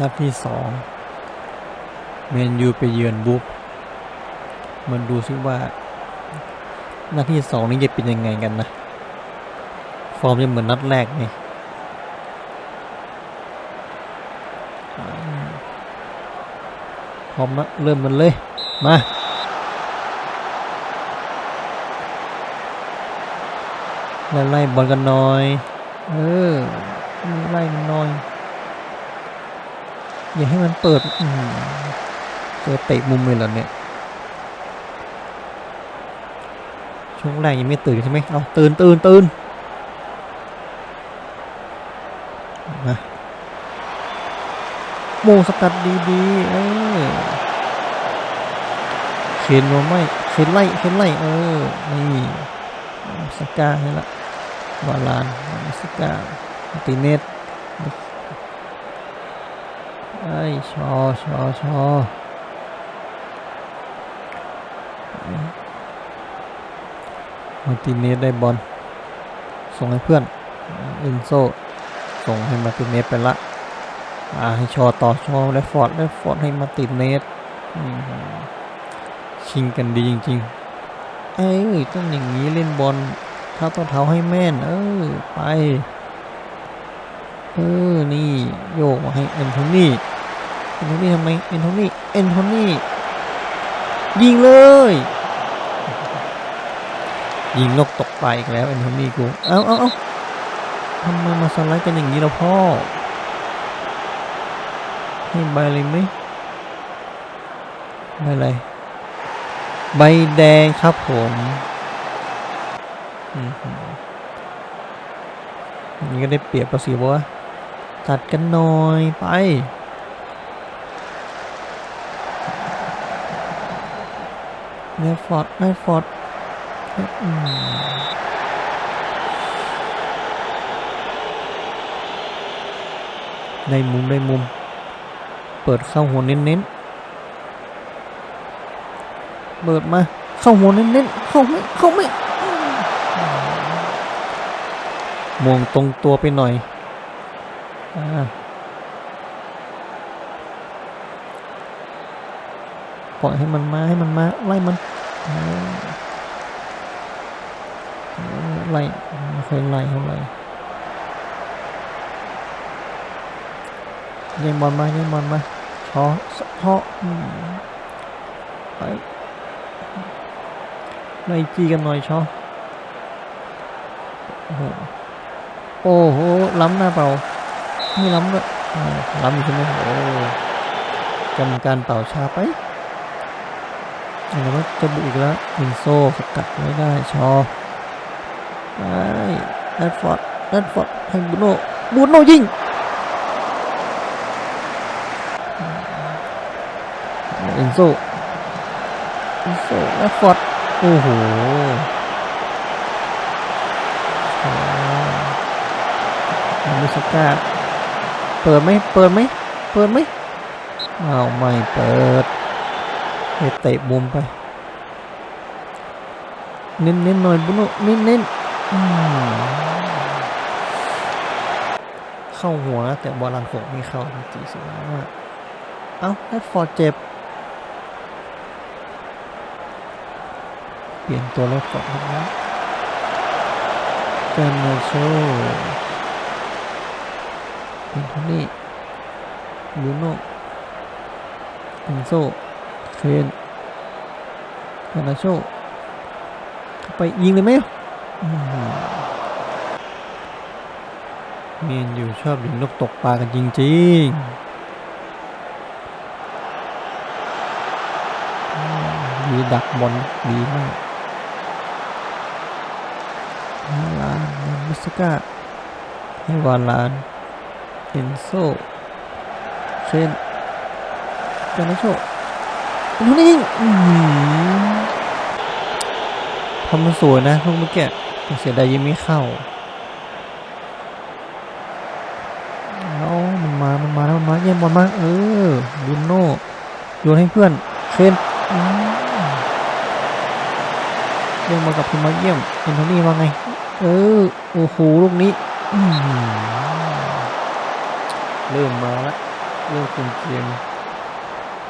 นัดที่สองเมนยูไปเยือนบุ๊บมันดูซิว่า นัดที่สองนี้จะเป็นยังไงกันนะ ฟอร์มจะเหมือนนัดแรกไงอืมพร้อมละเริ่มมันเลย มาไล่ไล่บอลกันหน่อย เออ ไล่มันหน่อย อย่าให้มันเปิดเจอเตะมุมเลยเหรอเนี่ยช่วงแรกยังไม่ตื่นใช่ไหมเอาตื่นตื่นตื่นมาโมสกัดดีๆเออเข็นมาไม่เข็นไล่เข็นไล่เออนี่สก้าให้ละวาลานสก้าติเนส ไอ้ยชอชอชอมาติเนสได้บอลส่งให้เพื่อนเอนโซส่งให้มาติเนสไปละอ่าให้ชอต่อชอและฟอร์ดและฟอร์ดให้มาติเนสชิงกันดีจริงๆเอ้ยต้องอย่างนี้เล่นบอลเท้าต่อเท้าให้แม่น เออไปเออ นี่ โยกมาให้แอนโทนี เอ็นโทนี่ทำไมเอ็นโทนี่เอ็นโทนี่ยิงเลย ยิงนกตกปลาอีกแล้วเอ็นโทนี่กูเอ้าเอ้าเอ้าทำไมมาสไลด์กันอย่างนี้ล่ะพ่อให้ใบอะไรไหมใบอะไรใบแดงครับผมอื้อหืออย่างนี้ก็ได้เปรียบประสิวะตัดกันหน่อยไป เนฟฟอร์ดเนฟฟอร์ดอืมได้มุมได้มุม เปิดเข้าหัวเน้นๆ เปิดมา เข้าหัวเน้นๆ เข้าไม่เข้าไม่มมองตรงตัวไปหน่อย อ่า ปล่อยให้มันมาให้มันมาไล่มันไล่ไม่ค่อยไล่เท่าไหร่ยิงบอลมายิงบอลมาชอสชออืมไปไล่จีกันหน่อยชอโอ้โหโอ้โหล้ำหน้าเปล่าไม่ล้ำด้วยล้ำอยู่ใช่ไหมโอ้กรรมการเป่าชาไป แล้วก็จะบุกอีกแล้วอินโซสกัดไม่ได้ชอไอ้แอดฟอร์ดแอดฟอร์ดให้บูโน่บูโน่ยิงอินโซอินโซแอดฟอร์ดโอ้โหมิสกาเปิดไหมเปิดไหมเปิดไหมเอาไม่เปิด เตะมุมไป เน้นเน้นๆหน่อยบุโนเน้นเน้นๆเข้าหัวนะแต่บอลลันหกไม่เข้าจริงๆสิว่าเอ้าแรดฟอร์ดเจ็บ เปลี่ยนตัวแรดฟอร์ดแล้วเกันมโชเอ็นโทนี่บูโน่อินโซ เคนกานาโชเข้าไปยิงเลยไหมเมนอยู่ชอบยิงนกตกปลากันจริงๆดีดักบอลดีมากวาลานมิสก้าให้วาลานเอนโซเคนกานาโช ลูกนี้ยิงทำมันสวยนะลูกเมื่อกี้แต่เสียดายยิงไม่เข้าเอามันมา มันมาแล้วมันมาเยี่ยมบอลมาเออบุนโน่โยนให้เพื่อนเคนอืมเยี่ยมบอลกับทีมมาเยี่ยมเอ็นโทนี่ว่าไง เออโอ้โหลูกนี้เริ่มมาแล้วเรื่องคุมเกม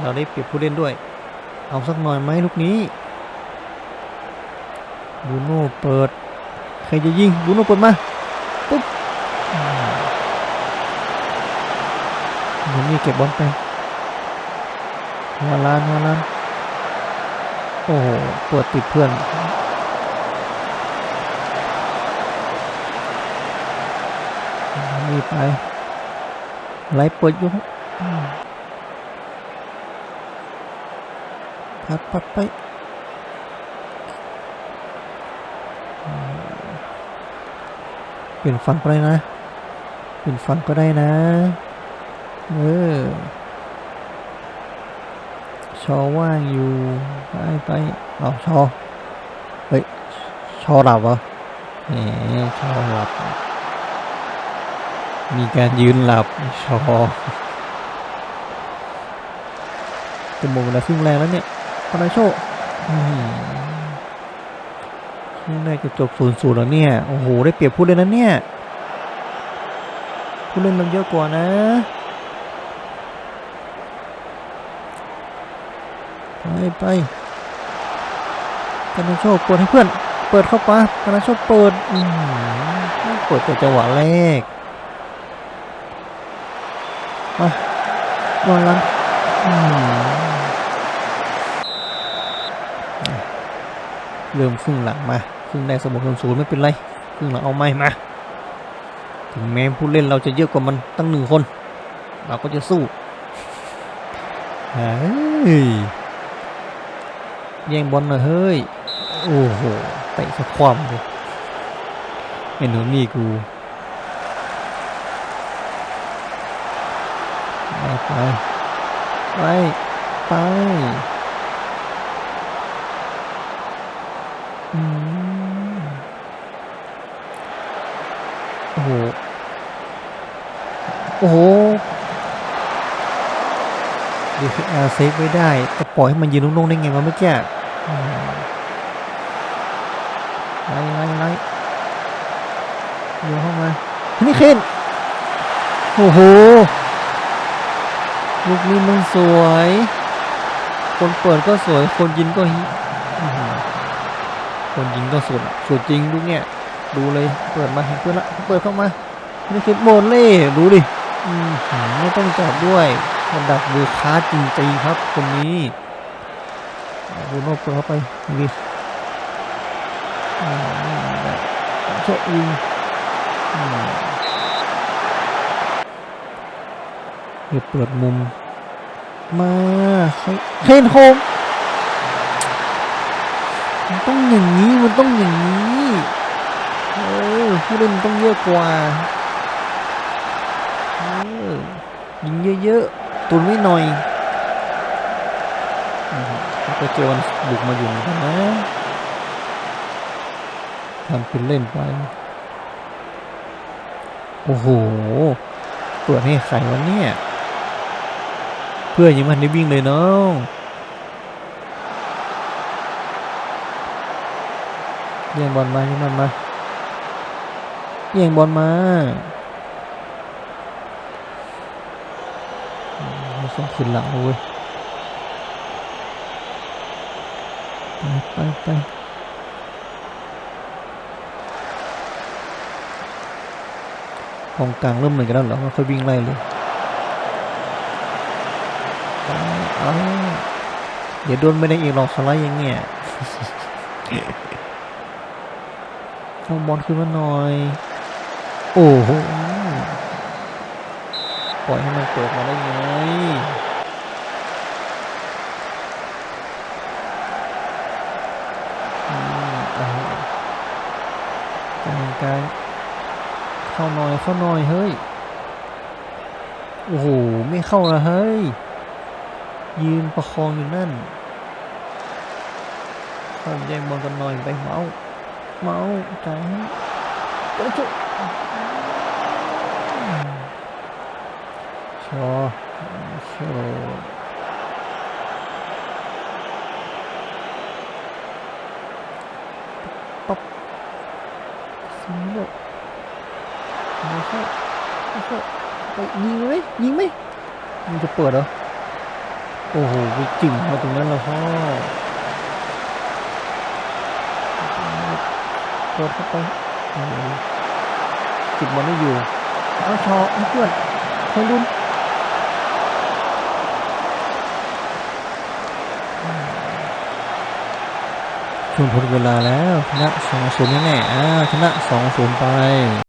เราได้เปรียบผู้เล่นด้วย เอาสักหน่อยไหมลูกนี้บูโน่เปิด ใครจะยิงบูโน่เปิดมาปุ๊บอืมเดี๋ยวนี่เก็บบอลไปฮาลานฮาลานโอ้โหเปิดติดเพื่อนนี่ไปไหลเปิดอยู่อืม พัดปัดไปเปลี่ยนฝั่งก็ได้นะ เปลี่ยนฝั่งก็ได้นะ เออ ชอว่างอยู่ไปไปเอาชอ เฮ้ย ชอหลับเหรอแหมชอหลับ มีการยืนหลับ ชอจะหมดเวลาครึ่งแรงแล้วเนี่ย คาราโชครึ่งแรกจะจบศูนย์ศูนย์แล้วเนี่ย โอ้โห ได้เปรียบผู้เล่นนั้นเนี่ย ผู้เล่นมันเยอะกว่านะไปไปคาราโชเปิดให้เพื่อน เปิดเข้าไปคาราโชเปิดอืเปิดแต่จังหวะแรกมาบอลลันอืม เริ่มครึ่งหลังมาครึ่งแรกสมบูรณ์ศูนย์ไม่เป็นไรครึ่งหลังเอาไม่มาถึงแม้ผู้เล่นเราจะเยอะกว่ามันตั้งหนึ่งคน เราก็จะสู้เฮ้ยแย่งบอลหน่อยเฮ้ยโอ้โหเตะสะความเลยเห็นหนูนี่กูไปไปไป โอ้โห โอ้โหดีคืออาเซฟไว้ได้ แต่ปล่อยให้มันยืนล่งๆได้ไงวะเมื่อกี้ไล่ไล่ไล่โยนเข้ามานี่เคนโอ้โห ลูกนี้มันสวย คนเปิดก็สวย คนยิงก็คนยิงก็สุดสุดจริงลูกเนี่ย ดูเลยเปิดมาเห็นเพื่อนละเปิดเข้ามานี่คือโมเล่ดูดิไม่ต้องจับด้วยระดับมือค้าจริงๆครับคนนี้บูโน่เปิดเข้าไปนี่อืมแบบโชคยิงเดี๋ยวเปิดมุม มาเคนโคมมันต้องอย่างนี้ มันต้องอย่างนี้ ผู้เล่นต้องเยอะกว่าเออยิงเยอะๆตุนไว้หน่อยก็เจอวันบุกมาอยู่เหมือนกันนะทำเป็นเล่นไป โอ้โหเปิดให้ใครวันเนี่ย เพื่อนยังมันได้วิ่งเลยเนาะแย่งบอลมาแย่งบอลมา แย่งบอลมาอืมไม่ต้องขึ้นหลังเว้ยไปไปไปกองกลางเริ่มเหมือนกันแล้วเหรอค่อยวิ่งไล่เลยเดี๋ยวโดนไม่ได้อีกหรอกสไลด์ย่างเงี้ยเอาบอลขึ้นมาหน่อย โอ้โหปล่อยให้มันเปิดมาได้ไงกางกางเข้าหน่อยเข้าหน่อยเฮ้ย โอ้โห ไม่เข้าละเฮ้ย ยืนประคองอยู่นั่นเข้าแย่งบอลกันหน่อยไปเมา เมาจ่ายให้เจ้า จุชอชอปั๊บสิงโลไม่เข้าไม่เข้าไปยิงไหมยิงไหมมันจะเปิดเหรอ โอ้โหไปจิ่งมาตรงนั้นแล้วพ่อเปิดเข้าไปโอ้โหจิบบอลไม่อยู่เอาชอเอาเพื่อนคอยลุ้น ช่วงทดเวลาแล้วชนะสองศูนย์แน่ๆอ่าชนะสองศูนย์ไป